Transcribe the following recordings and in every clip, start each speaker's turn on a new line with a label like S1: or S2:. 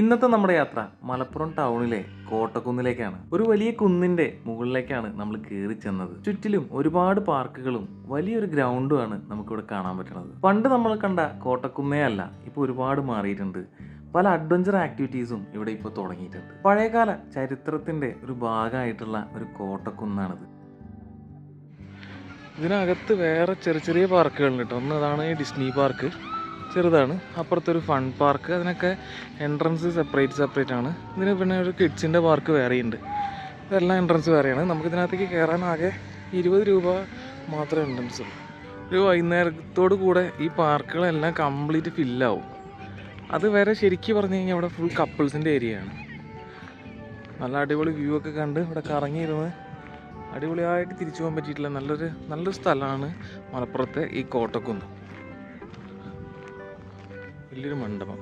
S1: ഇന്നത്തെ നമ്മുടെ യാത്ര മലപ്പുറം ടൗണിലെ കോട്ടക്കുന്നിലേക്കാണ്. ഒരു വലിയ കുന്നിന്റെ മുകളിലേക്കാണ് നമ്മൾ കയറി ചെന്നത്. ചുറ്റിലും ഒരുപാട് പാർക്കുകളും വലിയൊരു ഗ്രൗണ്ടുമാണ് നമുക്കിവിടെ കാണാൻ പറ്റുന്നത്. പണ്ട് നമ്മൾ കണ്ട കോട്ടക്കുന്നേ അല്ല ഇപ്പോൾ ഒരുപാട് മാറിയിട്ടുണ്ട്. പല അഡ്വഞ്ചർ ആക്ടിവിറ്റീസും ഇവിടെ ഇപ്പോൾ തുടങ്ങിയിട്ടുണ്ട്. പഴയകാല ചരിത്രത്തിന്റെ ഒരു ഭാഗമായിട്ടുള്ള ഒരു കോട്ടക്കുന്നാണിത്.
S2: ഇതിനകത്ത് വേറെ ചെറിയ ചെറിയ പാർക്കുകളുണ്ട് കേട്ടോ. ഒന്ന് അതാണ് ഡിസ്നി പാർക്ക്. ചെറുതാണ്. അപ്പുറത്തൊരു ഫൺ പാർക്ക് അതിനൊക്കെ എൻട്രൻസ് സെപ്പറേറ്റ് സെപ്പറേറ്റ് ആണ്. ഇതിന് പിന്നെ ഒരു കിഡ്സിന്റെ പാർക്ക് വേറെയുണ്ട്. ഇതെല്ലാം എൻട്രൻസ് വേറെയാണ്. നമുക്ക് ഇതിനകത്തേക്ക് കയറാൻ ആകെ ഇരുപത് രൂപ മാത്രമേ എൻട്രൻസ് ഉള്ളൂ. ഒരു വൈകുന്നേരത്തോട് കൂടെ ഈ പാർക്കുകളെല്ലാം കംപ്ലീറ്റ് ഫില്ലാവും അത് വരെ ശരിക്കും പറഞ്ഞു കഴിഞ്ഞാൽ ഇവിടെ ഫുൾ കപ്പിൾസിന്റെ ഏരിയ ആണ്. നല്ല അടിപൊളി വ്യൂ ഒക്കെ കണ്ട് ഇവിടെ കറങ്ങിയിരുന്ന് അടിപൊളിയായിട്ട് തിരിച്ചു പോകാൻ പറ്റിയിട്ടില്ല. നല്ലൊരു നല്ലൊരു സ്ഥലമാണ് മലപ്പുറത്തെ ഈ കോട്ടക്കുന്ന്. വലിയൊരു മണ്ഡപം.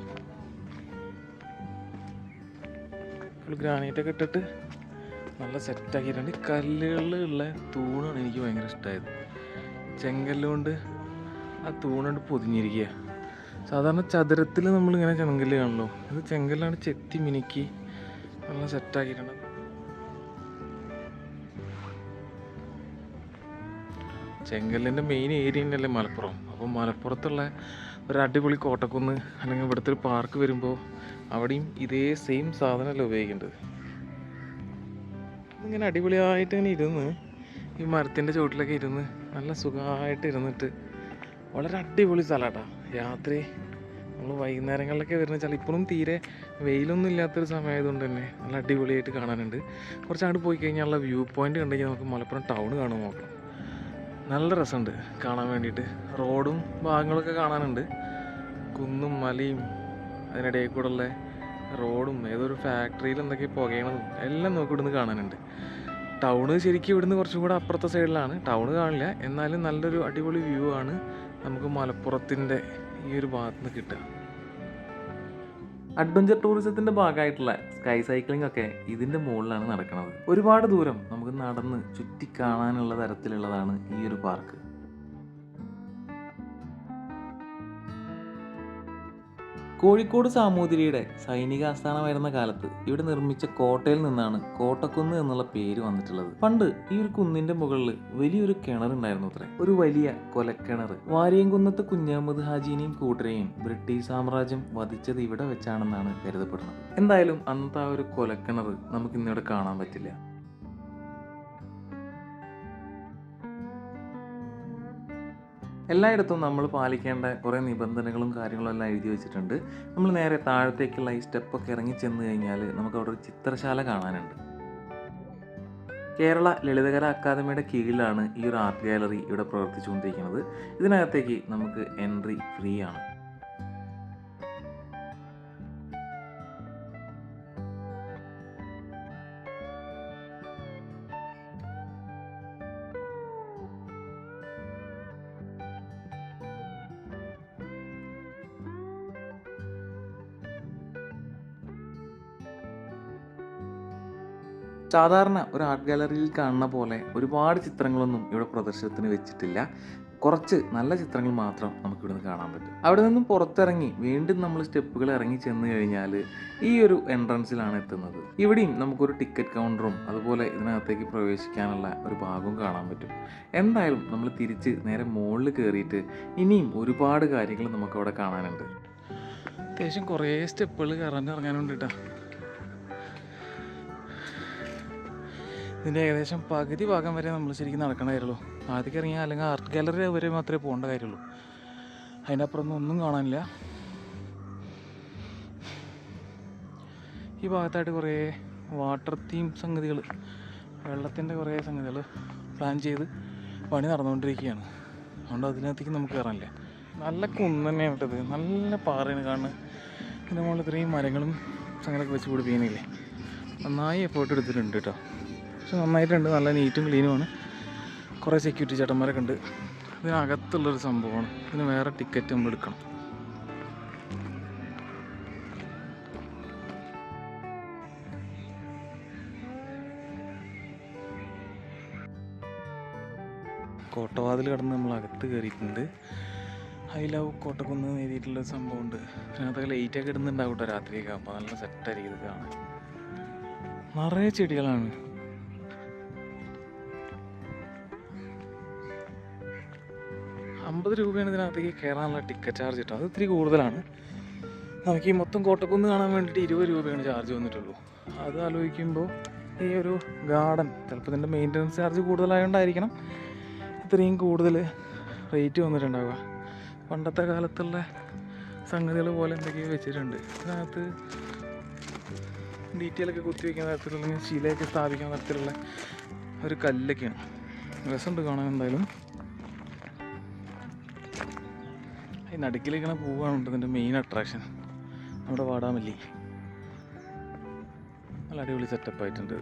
S2: ഫുൾ ഗ്രാനൈറ്റ് ഒക്കെ ഇട്ടിട്ട് നല്ല സെറ്റാക്കിയിട്ടുണ്ട് കല്ലുകളിലുള്ള തൂണാണ് എനിക്ക് ഭയങ്കര ഇഷ്ടമായത് ചെങ്കല്ലുകൊണ്ട് ആ തൂണുകൊണ്ട് പൊതിഞ്ഞിരിക്കുക സാധാരണ ചതുരത്തിൽ നമ്മളിങ്ങനെ ചെങ്കല്ല് കാണല്ലോ ഇത് ചെങ്കല്ലാണ് ചെത്തി മിനുക്കി നല്ല സെറ്റാക്കിയിട്ടുണ്ട് ചെങ്കല്ലിന്റെ മെയിൻ ഏരിയ തന്നെയല്ലേ മലപ്പുറം. അപ്പോൾ മലപ്പുറത്തുള്ള ഒരു അടിപൊളി കോട്ടക്കുന്ന് അല്ലെങ്കിൽ ഇവിടുത്തെ ഒരു പാർക്ക് വരുമ്പോൾ അവിടെയും ഇതേ സെയിം സാധനമല്ല ഉപയോഗിക്കേണ്ടത്? ഇങ്ങനെ അടിപൊളിയായിട്ട് ഇങ്ങനെ ഇരുന്ന് ഈ മരത്തിന്റെ ചുവട്ടിലൊക്കെ ഇരുന്ന് നല്ല സുഖമായിട്ട് ഇരുന്നിട്ട് വളരെ അടിപൊളി സ്ഥലമാട്ടാ. രാത്രി നമ്മൾ വൈകുന്നേരങ്ങളിലൊക്കെ വരുന്ന വെച്ചാൽ ഇപ്പോഴും തീരെ വെയിലൊന്നും ഇല്ലാത്തൊരു സമയമായതുകൊണ്ട് തന്നെ നല്ല അടിപൊളിയായിട്ട് കാണാനുണ്ട്. കുറച്ച് അങ്ങോട്ട് പോയി കഴിഞ്ഞാൽ വ്യൂ പോയിന്റ് കണ്ടു കഴിഞ്ഞാൽ നമുക്ക് മലപ്പുറം ടൗൺ കാണാൻ നോക്കാം. നല്ല രസമുണ്ട് കാണാൻ വേണ്ടിയിട്ട്. റോഡും ഭാഗങ്ങളൊക്കെ കാണാനുണ്ട്. കുന്നും മലയും അതിനിടയിൽ കൂടെ ഉള്ള റോഡും ഏതൊരു ഫാക്ടറിയിൽ എന്തൊക്കെ പുകയണതും എല്ലാം നോക്കി ഇവിടുന്ന് കാണാനുണ്ട്. ടൗണ് ശരിക്കും ഇവിടുന്ന് കുറച്ചും കൂടെ അപ്പുറത്തെ സൈഡിലാണ്. ടൗണ് കാണില്ല. എന്നാലും നല്ലൊരു അടിപൊളി വ്യൂ ആണ് നമുക്ക് മലപ്പുറത്തിന്റെ ഈ ഒരു ഭാഗത്ത് നിന്ന് കിട്ടുക.
S1: അഡ്വഞ്ചർ ടൂറിസത്തിന്റെ ഭാഗമായിട്ടുള്ള സ്കൈ സൈക്ലിംഗ് ഒക്കെ ഇതിന്റെ മുകളിലാണ് നടക്കുന്നത് ഒരുപാട് ദൂരം നമുക്ക് നടന്ന് ചുറ്റി കാണാനുള്ള തരത്തിലുള്ളതാണ് ഈ ഒരു പാർക്ക്. കോഴിക്കോട് സാമൂതിരിയുടെ സൈനിക ആസ്ഥാനമായിരുന്ന കാലത്ത് ഇവിടെ നിർമ്മിച്ച കോട്ടയിൽ നിന്നാണ് കോട്ടക്കുന്ന് എന്നുള്ള പേര് വന്നിട്ടുള്ളത്. പണ്ട് ഈ ഒരു കുന്നിന്റെ മുകളിൽ വലിയൊരു കിണറുണ്ടായിരുന്നു അത്ര. ഒരു വലിയ കൊലക്കിണർ. വാരിയംകുന്നത്ത് കുഞ്ഞഹമ്മദ് ഹാജിനെയും കൂട്ടരെയും ബ്രിട്ടീഷ് സാമ്രാജ്യം വധിച്ചത് ഇവിടെ വെച്ചാണെന്നാണ് കരുതപ്പെടുന്നത്. എന്തായാലും അന്നത്തെ ആ ഒരു കൊലക്കിണർ നമുക്ക് ഇന്നിവിടെ കാണാൻ പറ്റില്ല. എല്ലായിടത്തും നമ്മൾ പാലിക്കേണ്ട കുറേ നിബന്ധനകളും കാര്യങ്ങളും എല്ലാം എഴുതി വെച്ചിട്ടുണ്ട്. നമ്മൾ നേരെ താഴത്തേക്കുള്ള ഈ സ്റ്റെപ്പൊക്കെ ഇറങ്ങി ചെന്ന് കഴിഞ്ഞാൽ നമുക്ക് അവിടെ ഒരു ചിത്രശാല കാണാനുണ്ട്. കേരള ലളിതകല അക്കാദമിയുടെ കീഴിലാണ് ഈ ഒരു ആർട്ട് ഗാലറി ഇവിടെ പ്രവർത്തിച്ചുകൊണ്ടിരിക്കുന്നത്. ഇതിനകത്തേക്ക് നമുക്ക് എൻട്രി ഫ്രീ ആണ്. സാധാരണ ഒരു ആർട്ട് ഗാലറിയിൽ കാണുന്ന പോലെ ഒരുപാട് ചിത്രങ്ങളൊന്നും ഇവിടെ പ്രദർശനത്തിന് വെച്ചിട്ടില്ല. കുറച്ച് നല്ല ചിത്രങ്ങൾ മാത്രം നമുക്ക് ഇവിടുന്ന് കാണാൻ പറ്റും. അവിടെ നിന്നും പുറത്തിറങ്ങി വീണ്ടും നമ്മൾ സ്റ്റെപ്പുകൾ ഇറങ്ങി ചെന്ന് കഴിഞ്ഞാൽ ഈ ഒരു എൻട്രൻസിലാണ് എത്തുന്നത്. ഇവിടെയും നമുക്കൊരു ടിക്കറ്റ് കൗണ്ടറും അതുപോലെ ഇതിനകത്തേക്ക് പ്രവേശിക്കാനുള്ള ഒരു ഭാഗവും കാണാൻ പറ്റും. എന്തായാലും നമ്മൾ തിരിച്ച് നേരെ മുകളിൽ കയറിയിട്ട് ഇനിയും ഒരുപാട് കാര്യങ്ങൾ നമുക്കവിടെ കാണാനുണ്ട്.
S2: അത്യാവശ്യം കുറേ സ്റ്റെപ്പുകൾ കയറാൻ ഇറങ്ങാനുണ്ട് കേട്ടോ ഇതിന്റെ ഏകദേശം പകുതി ഭാഗം വരെ നമ്മൾ ശരിക്കും നടക്കണ കാര്യമുള്ളൂ. ആദ്യമൊക്കെ ഇറങ്ങിയാൽ അല്ലെങ്കിൽ ആർട്ട് ഗാലറി വരെ മാത്രമേ പോകേണ്ട കാര്യമുള്ളൂ. അതിന്റെ ഒന്നും കാണാനില്ല. ഈ ഭാഗത്തായിട്ട് കുറേ വാട്ടർ തീം സംഗതികൾ വെള്ളത്തിന്റെ കുറേ സംഗതികൾ പ്ലാൻ ചെയ്ത് പണി നടന്നുകൊണ്ടിരിക്കുകയാണ്. അതുകൊണ്ട് അതിനകത്തേക്ക് നമുക്ക് കയറാനില്ല. നല്ല കുന്ന് തന്നെയാണ് നല്ല പാറയാണ് കാണുന്നത്. ഇതിന്റെ മുകളിൽ ഇത്രയും മരങ്ങളും സംഗതിയൊക്കെ വെച്ച് പിടിപ്പിക്കുന്നില്ലേ? നന്നായി എഫേർട്ട് എടുത്തിട്ടുണ്ട് കേട്ടോ. പക്ഷെ നന്നായിട്ടുണ്ട്. നല്ല നീറ്റും ക്ലീനുമാണ് കുറേ സെക്യൂരിറ്റി ചേട്ടന്മാരൊക്കെ ഉണ്ട്. ഇതിനകത്തുള്ളൊരു സംഭവമാണ്. ഇതിന് വേറെ ടിക്കറ്റ് നമ്മൾ എടുക്കണം. കോട്ടവാതിൽ കടന്ന് നമ്മൾ അകത്ത് കയറിയിട്ടുണ്ട്. ഐ ലവ് കോട്ടക്കുന്ന് എഴുതിയിട്ടുള്ള സംഭവമുണ്ട്. അതിനകത്തൊക്കെ ലൈറ്റൊക്കെ ഇടുന്നുണ്ടാവും കേട്ടോ രാത്രിയൊക്കെ. അപ്പോൾ നല്ല സെറ്റായിരിക്കും ഇത് കാണാൻ. നിറയെ ചെടികളാണ്. അമ്പത് രൂപയാണ് ഇതിനകത്തേക്ക് കയറാനുള്ള ടിക്കറ്റ് ചാർജ് കിട്ടും അത് ഇത്തിരി കൂടുതലാണ്. നമുക്ക് ഈ മൊത്തം കോട്ടക്കുന്ന് കാണാൻ വേണ്ടിയിട്ട് ഇരുപത് രൂപയാണ് ചാർജ് വന്നിട്ടുള്ളൂ. അത് ആലോചിക്കുമ്പോൾ ഈ ഒരു ഗാർഡൻ ചിലപ്പോൾ ഇതിന്റെ മെയിന്റനൻസ് ചാർജ് കൂടുതലായതുകൊണ്ടായിരിക്കണം ഇത്രയും കൂടുതൽ റേറ്റ് വന്നിട്ടുണ്ടാവുക. പണ്ടത്തെ കാലത്തുള്ള സംഗതികൾ പോലെ എന്തൊക്കെയോ വെച്ചിട്ടുണ്ട്. ഇതിനകത്ത് ഡീറ്റെയിൽ ഒക്കെ കുത്തി വയ്ക്കുന്ന തരത്തിലുള്ള ശിലയൊക്കെ സ്ഥാപിക്കുന്ന തരത്തിലുള്ള ഒരു കല്ലൊക്കെയാണ്. രസമുണ്ട് കാണാൻ എന്തായാലും. ഈ നടുക്കിലിരിക്കണ പൂവാണ് ഇതിന്റെ മെയിൻ അട്രാക്ഷൻ നമ്മുടെ വാടാമല്ലി. നല്ല അടിപൊളി സെറ്റപ്പ് ആയിട്ടുണ്ട്.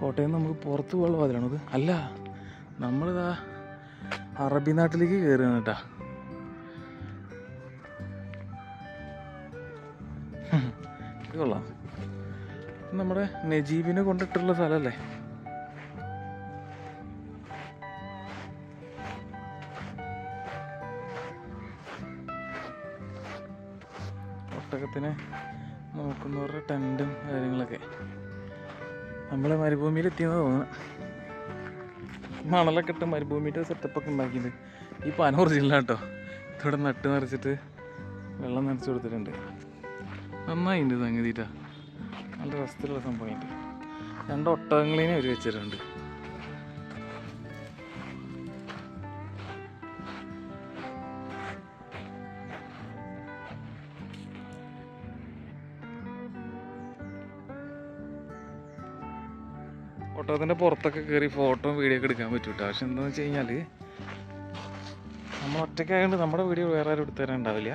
S2: കോട്ടയം നമുക്ക് പുറത്ത് പോകാനുള്ള വാതിലാണത് അല്ല നമ്മളിതാ അറബി നാട്ടിലേക്ക് കയറുകയാണ് കേട്ടാ. കൊള്ളാം. നമ്മുടെ നജീബിനെ കൊണ്ടിട്ടുള്ള സ്ഥലമല്ലേ? ഒട്ടകത്തിനെ നോക്കുന്നവരുടെ ടെന്റും കാര്യങ്ങളൊക്കെ. നമ്മൾ മരുഭൂമിയിൽ എത്തിയെന്ന് തോന്നുന്നു. മണലൊക്കെ ഇട്ട് മരുഭൂമിയുടെ സെറ്റപ്പൊക്കെ ഉണ്ടാക്കിയത് ഈ പനൂർ ജില്ല കേട്ടോ. ഇവിടെ നട്ട് നിറച്ചിട്ട് വെള്ളം നനച്ച് കൊടുത്തിട്ടുണ്ട്. നന്നായിട്ടുണ്ട് സംഗതിട്ടാ. നല്ല രസത്തിലുള്ള സംഭവമുണ്ട് രണ്ട് ഒട്ടകങ്ങളേനെ ഒരു വെച്ചിട്ടുണ്ട്. ഒട്ടകത്തിന്റെ പുറത്തൊക്കെ കയറി ഫോട്ടോ വീഡിയോ ഒക്കെ എടുക്കാൻ പറ്റും കേട്ടോ പക്ഷെ എന്താണെന്ന് വെച്ച് കഴിഞ്ഞാൽ നമ്മൾ ഒറ്റയ്ക്കായതുകൊണ്ട് നമ്മുടെ വീഡിയോ വേറെ ആരും എടുത്തു തരാൻ ഉണ്ടാവില്ല.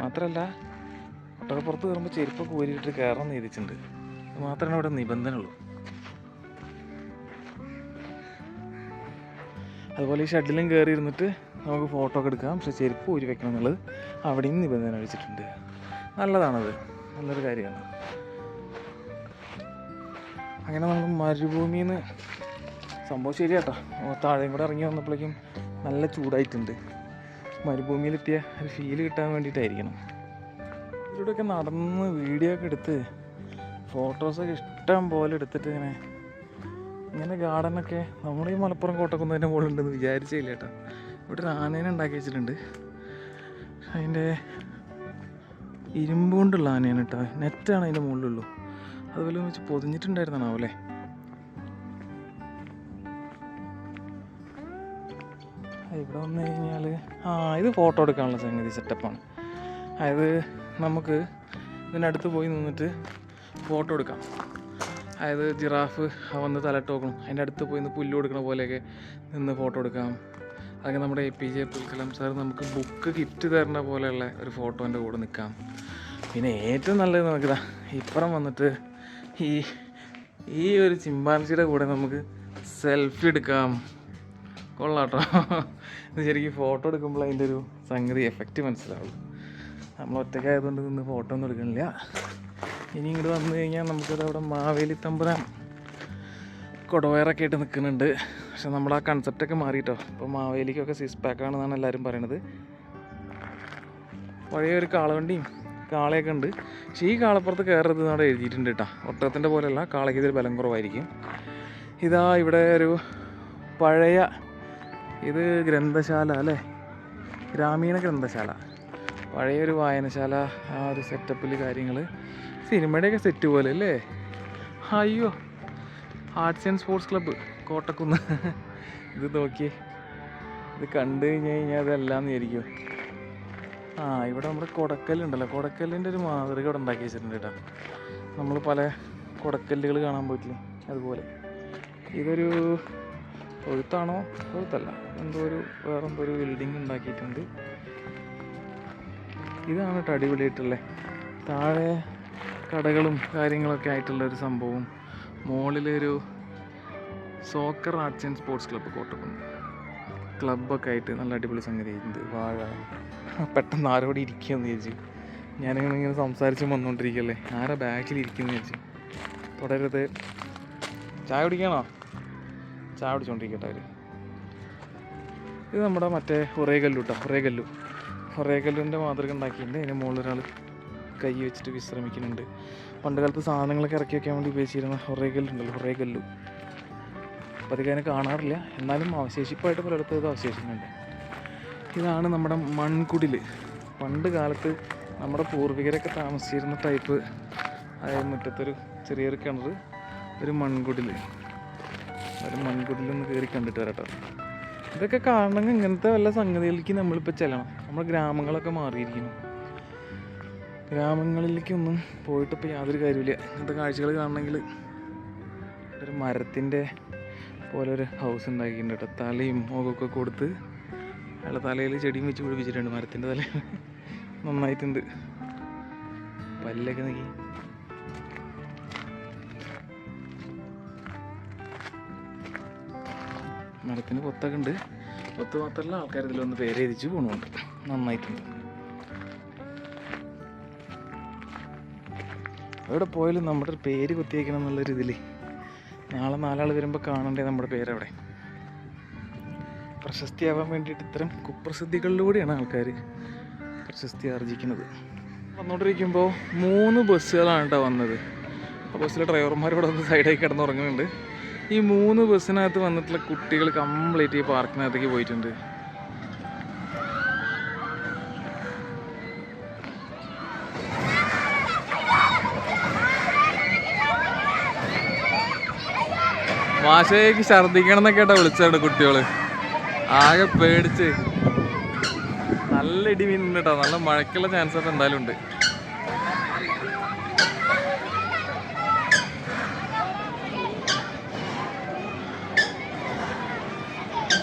S2: മാത്രമല്ല ഒട്ടകപ്പുറത്ത് കയറുമ്പോൾ ചെരുപ്പൊക്കെ ഊരിയിട്ട് കയറാൻ നീതിച്ചിട്ടുണ്ട് അത് മാത്രമേ നിബന്ധന ഉള്ളൂ അതുപോലെ ഈ ഷെഡിലും കയറി ഇരുന്നിട്ട് നമുക്ക് ഫോട്ടോ ഒക്കെ എടുക്കാം. പക്ഷെ ചെരുപ്പ് ഊരി വെക്കണം എന്നുള്ളത് അവിടെയും നിബന്ധന വെച്ചിട്ടുണ്ട്. നല്ലതാണത്. നല്ലൊരു കാര്യമാണ്. അങ്ങനെ നമ്മൾ മരുഭൂമിയിൽ നിന്ന് സംഭവം ശരിയാട്ടോ. താഴെയും കൂടെ ഇറങ്ങി വന്നപ്പോഴേക്കും നല്ല ചൂടായിട്ടുണ്ട്. മരുഭൂമിയിലെത്തിയ ഒരു ഫീൽ കിട്ടാൻ വേണ്ടിയിട്ടായിരിക്കണം. ഇതിലൂടെയൊക്കെ നടന്ന് വീഡിയോ ഒക്കെ എടുത്ത് ഫോട്ടോസൊക്കെ ഇഷ്ടം പോലെ എടുത്തിട്ട് ഇങ്ങനെ ഇങ്ങനെ ഗാർഡനൊക്കെ നമ്മുടെ ഈ മലപ്പുറം കോട്ടക്കുന്നതിന്റെ മുകളിലുണ്ടെന്ന് വിചാരിച്ചില്ല കേട്ടോ. ഇവിടെ ഒരു ആനേനെ ഉണ്ടാക്കി വെച്ചിട്ടുണ്ട്. അതിന്റെ ഇരുമ്പ് കൊണ്ടുള്ള ആനയാണ് കേട്ടോ. നെറ്റാണ് അതിന്റെ മുകളിലുള്ളൂ. അതുപോലെ വെച്ച് പൊതിഞ്ഞിട്ടുണ്ടായിരുന്നാണോ അല്ലേ? ഇവിടെ വന്നു കഴിഞ്ഞാൽ ആ ഇത് ഫോട്ടോ എടുക്കാനുള്ള സംഗതി സെറ്റപ്പാണ് അതായത് നമുക്ക് ഇതിനടുത്ത് പോയി നിന്നിട്ട് ഫോട്ടോ എടുക്കാം. അതായത് ജിറാഫ് വന്ന് തലട്ട് നോക്കണം അതിന്റെ അടുത്ത് പോയി നിന്ന് പുല്ല് കൊടുക്കണ പോലെയൊക്കെ നിന്ന് ഫോട്ടോ എടുക്കാം. അതൊക്കെ നമ്മുടെ A P J Abdul Kalam sir നമുക്ക് ബുക്ക് കിറ്റ് തരുന്ന പോലെയുള്ള ഒരു ഫോട്ടോന്റെ കൂടെ നിൽക്കാം. പിന്നെ ഏറ്റവും നല്ലത് നമുക്കിതാ ഇപ്പുറം വന്നിട്ട് ഈ ഈ ഒരു ചിമ്പാൻസിയുടെ കൂടെ നമുക്ക് സെൽഫി എടുക്കാം. കൊള്ളാട്ടോ. ശരിക്കും ഫോട്ടോ എടുക്കുമ്പോൾ അതിന്റെ ഒരു സംഗതി എഫക്റ്റ് മനസ്സിലാവുള്ളൂ നമ്മൾ ഒറ്റയ്ക്കായതുകൊണ്ട് നിന്ന് ഫോട്ടോ ഒന്നും എടുക്കണില്ല. ഇനി ഇങ്ങോട്ട് വന്നു കഴിഞ്ഞാൽ നമുക്കത് അവിടെ മാവേലി തമ്പുരാൻ കൊടവയറൊക്കെ ആയിട്ട് നിൽക്കുന്നുണ്ട്. പക്ഷെ നമ്മൾ ആ കൺസെപ്റ്റൊക്കെ മാറിയിട്ടോ. ഇപ്പോൾ മാവേലിക്കൊക്കെ സിക്സ് പാക്കാണെന്നാണ് എല്ലാവരും പറയണത്. പഴയ ഒരു കാളവണ്ടിയും കാളയൊക്കെ ഉണ്ട്. പക്ഷേ ഈ കാളപ്പുറത്ത് കയറരുത് എന്നവിടെ എഴുതിയിട്ടുണ്ട് കേട്ടോ. ഒട്ടകത്തിന്റെ പോലെയല്ല കാളയ്ക്ക് ഇതിൽ ബലം കുറവായിരിക്കും. ഇതാ ഇവിടെ ഒരു പഴയ ഇത് ഗ്രന്ഥശാല അല്ലേ? ഗ്രാമീണ ഗ്രന്ഥശാല. പഴയൊരു വായനശാല ആ ഒരു സെറ്റപ്പിൽ കാര്യങ്ങൾ. സിനിമയുടെയൊക്കെ സെറ്റ് പോലെ അല്ലേ? അയ്യോ arts and sports club Kottakkunnu. ഇത് നോക്കി ഇത് കണ്ടു കഴിഞ്ഞ് കഴിഞ്ഞാൽ അതെല്ലാം വിചാരിക്കും ആ ഇവിടെ നമ്മുടെ കൊടക്കല്ലുണ്ടല്ലോ. കൊടക്കല്ലിന്റെ ഒരു മാതൃക ഇവിടെ ഉണ്ടാക്കി വെച്ചിട്ടുണ്ട് കേട്ടോ. നമ്മൾ പല കൊടക്കല്ലുകൾ കാണാൻ പോയിട്ടില്ലേ? അതുപോലെ. ഇതൊരു ഒഴുത്താണോ ഒഴുത്തല്ല എന്തോ ഒരു വേറെ എന്തോ ഒരു ബിൽഡിംഗ് ഉണ്ടാക്കിയിട്ടുണ്ട്. ഇതാണ് കേട്ടോ അടിപൊളിയായിട്ടുള്ളത് താഴെ കടകളും കാര്യങ്ങളൊക്കെ ആയിട്ടുള്ള ഒരു സംഭവം. മുകളിലൊരു soccer arts and sports club Kottakkunnu ക്ലബ്ബൊക്കെ ആയിട്ട് നല്ല അടിപൊളി സംഗതി വാഴ പെട്ടെന്ന് ആരോടെ ഇരിക്കുകയെന്ന് ചോദിച്ചു ഞാനിങ്ങനെ ഇങ്ങനെ സംസാരിച്ച് വന്നുകൊണ്ടിരിക്കുകയല്ലേ? ആരെ ബാക്കിൽ ഇരിക്കുന്നു ചോദിച്ചു തുടരുത് ചായ കുടിക്കണോ? ചായ കുടിച്ചോണ്ടിരിക്കട്ടെ അവർ ഇത് നമ്മുടെ മറ്റേ ഹൊറേകല്ലു കേട്ടോ ഹൊറേകല്ലു ഹൊറേകല്ലുവിന്റെ മാതൃക ഉണ്ടാക്കിയിട്ടുണ്ട്. അതിന് മുകളിൽ ഒരാൾ കൈ വെച്ചിട്ട് വിശ്രമിക്കുന്നുണ്ട്. പണ്ട് കാലത്ത് സാധനങ്ങളൊക്കെ ഇറക്കി വെക്കാൻ വേണ്ടി ഉപയോഗിച്ചിരുന്ന ഹൊറേകല്ലുണ്ടല്ലോ ഹൊറേകല്ലു അപ്പോൾ അധികം അതിനെ കാണാറില്ല. എന്നാലും അവശേഷിപ്പായിട്ട് പലയിടത്തും ഇത് അവശേഷിക്കുന്നുണ്ട്. ഇതാണ് നമ്മുടെ മൺകുടിൽ പണ്ട് കാലത്ത് നമ്മുടെ പൂർവികരൊക്കെ താമസിച്ചിരുന്ന ടൈപ്പ് അതായത് മുറ്റത്തൊരു ചെറിയൊരു കിണർ ഒരു മൺകുടിൽ ഒരു മൺകുടിലൊന്ന് കയറി കണ്ടിട്ട് വരട്ടോ. ഇതൊക്കെ കാണണമെങ്കിൽ ഇങ്ങനത്തെ വല്ല സംഗതികളിലേക്ക് നമ്മളിപ്പോൾ ചെല്ലണം. നമ്മുടെ ഗ്രാമങ്ങളൊക്കെ മാറിയിരിക്കുന്നു. ഗ്രാമങ്ങളിലേക്കൊന്നും പോയിട്ടിപ്പോൾ യാതൊരു കാര്യമില്ല ഇങ്ങനത്തെ കാഴ്ചകൾ കാണണമെങ്കിൽ ഒരു മരത്തിന്റെ പോലെ ഒരു ഹൗസ് ഉണ്ടാക്കിയിട്ടുണ്ട് കേട്ടോ തലയും മുഖമൊക്കെ കൊടുത്ത് അയാളെ തലയിൽ ചെടിയും വെച്ച് പിടിപ്പിച്ചിട്ടുണ്ട് മരത്തിന്റെ തല നന്നായിട്ടുണ്ട്. പല്ലൊക്കെ നീക്കി. മരത്തിന് പൊത്തൊക്കെ ഉണ്ട്. പൊത്ത് മാത്രമല്ല ആൾക്കാർ ഇതിലൊന്ന് പേര് എഴുതിച്ച് പോകണമുണ്ട് നന്നായിട്ടുണ്ട്. എവിടെ പോയാലും നമ്മുടെ പേര് കുത്തിയേക്കണം എന്നുള്ളൊരു ഇതിൽ നാളെ നാലാൾ വരുമ്പോൾ കാണണ്ടേ നമ്മുടെ പേരവിടെ? പ്രശസ്തിയാവാൻ വേണ്ടിയിട്ട് ഇത്തരം കുപ്രസിദ്ധികളിലൂടെയാണ് ആൾക്കാർ പ്രശസ്തി ആർജിക്കുന്നത്. വന്നുകൊണ്ടിരിക്കുമ്പോൾ മൂന്ന് ബസ്സുകളാണ് കേട്ടോ വന്നത്. ആ ബസ്സിലെ ഡ്രൈവർമാർ ഇവിടെ ഒന്ന് സൈഡായി കിടന്നുറങ്ങുന്നുണ്ട് ഈ മൂന്ന് ബസ്സിനകത്ത് വന്നിട്ടുള്ള കുട്ടികൾ കംപ്ലീറ്റ് ഈ പാർക്കിനകത്തേക്ക് പോയിട്ടുണ്ട്. വാശയ്ക്ക് ഛർദ്ദിക്കണം എന്നൊക്കെ കേട്ടോ വിളിച്ചാണ് കുട്ടികൾ. ആകെ പേടിച്ച്. നല്ല ഇടി മീനുണ്ട് കേട്ടോ നല്ല മഴയ്ക്കുള്ള ചാൻസ് ഒക്കെ എന്തായാലും ഉണ്ട്.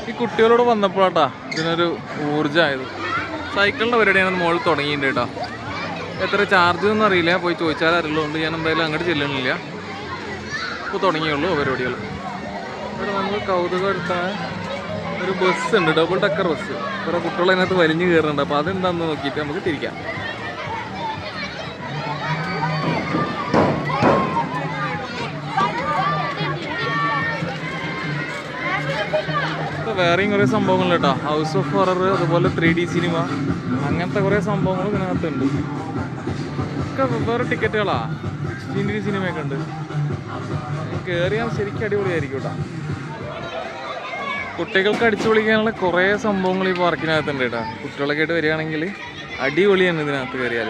S2: ഈ കുട്ടികളോട് വന്നപ്പോഴാട്ടാ ഇതിനൊരു ഊർജമായത്. സൈക്കിളിന്റെ പരിപാടിയാണ് മുകളിൽ തുടങ്ങിയിട്ടുണ്ട് കേട്ടോ. എത്ര ചാർജ് ഒന്നും അറിയില്ല. പോയി ചോദിച്ചാൽ അറിയുള്ളതുകൊണ്ട് ഞാൻ എന്തായാലും അങ്ങോട്ട് ചെല്ലണില്ല ഇപ്പോൾ തുടങ്ങിയുള്ളൂ പരിപാടികൾ ഇവിടെ നമുക്ക് കൗതുകം എടുത്ത ഒരു ബസ് ഉണ്ട്. ഡബിൾ ഡക്കർ ബസ് കുറേ കുട്ടികൾ അതിനകത്ത് വലിഞ്ഞു കയറുന്നുണ്ട്. അപ്പോൾ അതെന്താന്ന് നോക്കിയിട്ട് നമുക്ക് തിരിക്കാം. വേറെയും കുറേ സംഭവങ്ങൾ കേട്ടോ. ഹൗസ് ഓഫ് ഹൊറർ അതുപോലെ ത്രീ ഡി സിനിമ അങ്ങനത്തെ കുറേ സംഭവങ്ങൾ ഇതിനകത്തുണ്ട്. ഒക്കെ വേറെ ടിക്കറ്റുകളാ. സിക്സ്റ്റീൻ ഡി സിനിമയൊക്കെ ഉണ്ട്. കയറിയാൽ ശരിക്കും അടിപൊളിയായിരിക്കും കേട്ടോ. കുട്ടികൾക്ക് അടിച്ചു പൊളിക്കാനുള്ള കുറേ സംഭവങ്ങൾ ഈ പാർക്കിനകത്തുണ്ട് കേട്ടോ. കുട്ടികളൊക്കെ ആയിട്ട് വരികയാണെങ്കിൽ അടിപൊളിയാണ് ഇതിനകത്ത് കയറിയാൽ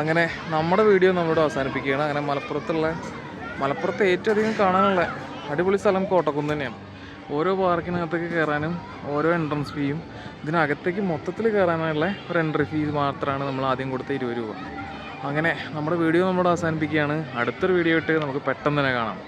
S2: അങ്ങനെ നമ്മുടെ വീഡിയോ നമ്മളോട് അവസാനിപ്പിക്കുകയാണ്. അങ്ങനെ മലപ്പുറത്തുള്ള മലപ്പുറത്ത് ഏറ്റവും അധികം കാണാനുള്ള അടിപൊളി സ്ഥലം കോട്ടക്കുന്ന് തന്നെയാണ്. ഓരോ പാർക്കിനകത്തേക്ക് കയറാനും ഓരോ എൻട്രൻസ് ഫീയും ഇതിനകത്തേക്ക് മൊത്തത്തിൽ കയറാനുള്ള ഒരു എൻട്രി ഫീ മാത്രമാണ് നമ്മൾ ആദ്യം കൊടുത്ത ഇരുപത് രൂപ. അങ്ങനെ നമ്മുടെ വീഡിയോ നമ്മളോട് അവസാനിപ്പിക്കുകയാണ്. അടുത്തൊരു വീഡിയോ ഇട്ട് നമുക്ക് പെട്ടെന്ന് തന്നെ കാണാം.